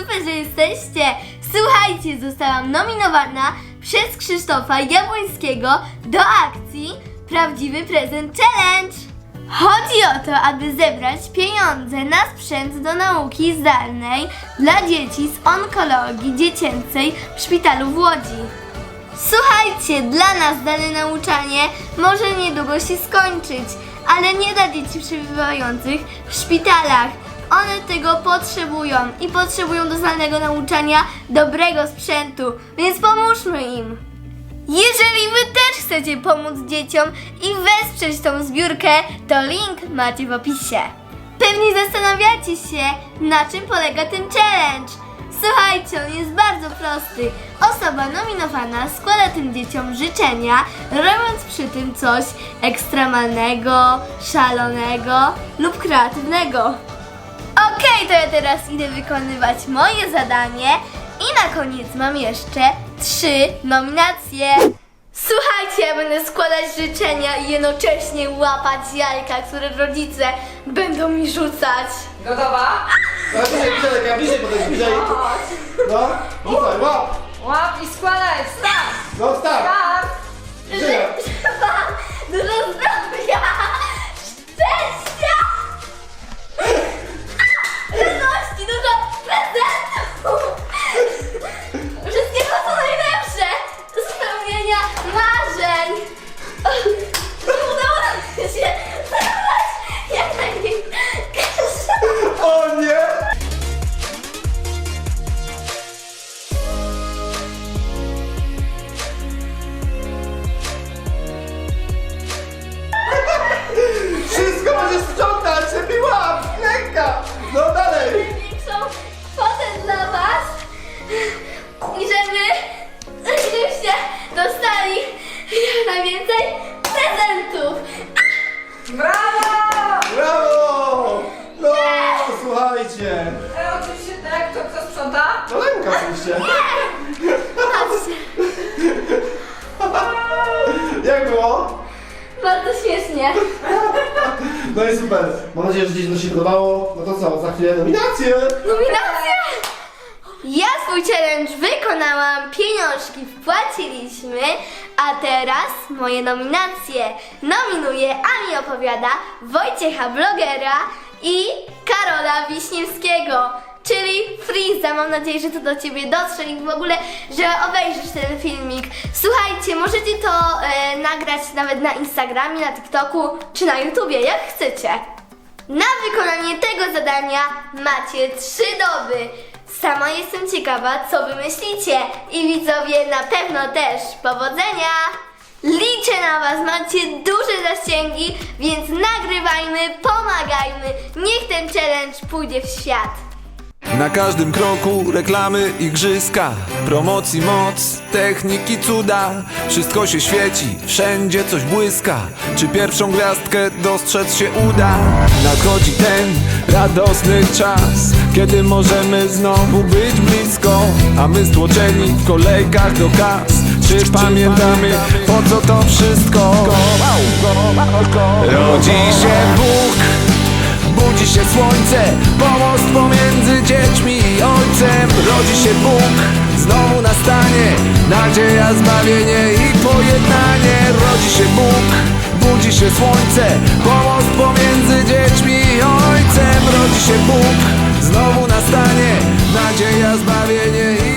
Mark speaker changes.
Speaker 1: super, że jesteście! Słuchajcie, zostałam nominowana przez Krzysztofa Jabłońskiego do akcji Prawdziwy Prezent Challenge! Chodzi o to, aby zebrać pieniądze na sprzęt do nauki zdalnej dla dzieci z onkologii dziecięcej w szpitalu w Łodzi. Słuchajcie, dla nas dane nauczanie może niedługo się skończyć, ale nie dla dzieci przebywających w szpitalach. One tego potrzebują i potrzebują do zdalnego nauczania dobrego sprzętu, więc pomóżmy im. Jeżeli wy też chcecie pomóc dzieciom i wesprzeć tą zbiórkę, to link macie w opisie. Pewnie zastanawiacie się, na czym polega ten challenge. Słuchajcie, on jest bardzo prosty. Osoba nominowana składa tym dzieciom życzenia, robiąc przy tym coś ekstremalnego, szalonego lub kreatywnego. Okej, to ja teraz idę wykonywać moje zadanie i na koniec mam jeszcze trzy nominacje. Słuchajcie, ja będę składać życzenia i jednocześnie łapać jajka, które rodzice będą mi rzucać.
Speaker 2: Gotowa?
Speaker 3: No bliżej, bliżej, ja bliżej podejdź, bliżej. No ręka
Speaker 2: oczywiście.
Speaker 1: Patrzcie,
Speaker 3: Jak było?
Speaker 1: bardzo śmiesznie.
Speaker 3: No i super. Mam nadzieję, że dziś to się podobało. No to co, za chwilę nominacje.
Speaker 1: Nominacja! Ja swój challenge wykonałam, pieniążki wpłaciliśmy, a teraz moje nominacje. Nominuję Ami Opowiada, Wojciecha Blogera i Karola Wiśniewskiego, czyli Freeza. Mam nadzieję, że to do Ciebie dotrze i w ogóle, że obejrzysz ten filmik. Słuchajcie, możecie to e, nagrać nawet na Instagramie, na TikToku czy na YouTubie, jak chcecie. Na wykonanie tego zadania macie trzy doby. Sama jestem ciekawa, co wy myślicie. I widzowie na pewno też. Powodzenia! Liczę na was, macie duże zasięgi, więc nagrywajmy, pomagajmy. Niech ten challenge pójdzie w świat.
Speaker 4: Na każdym kroku reklamy, igrzyska, promocji moc, techniki cuda. Wszystko się świeci, wszędzie coś błyska. Czy pierwszą gwiazdkę dostrzec się uda? Nadchodzi ten radosny czas, kiedy możemy znowu być blisko. A my stłoczeni w kolejkach do kas. Czy pamiętamy po co to wszystko? Rodzi się Bóg budzi się słońce Pomost pomiędzy dziećmi i ojcem. Rodzi się Bóg, znowu nastanie Nadzieja, zbawienie i pojednanie. Rodzi się Bóg, budzi się słońce Pomost pomiędzy dziećmi i ojcem. Rodzi się Bóg, znowu nastanie Nadzieja, zbawienie i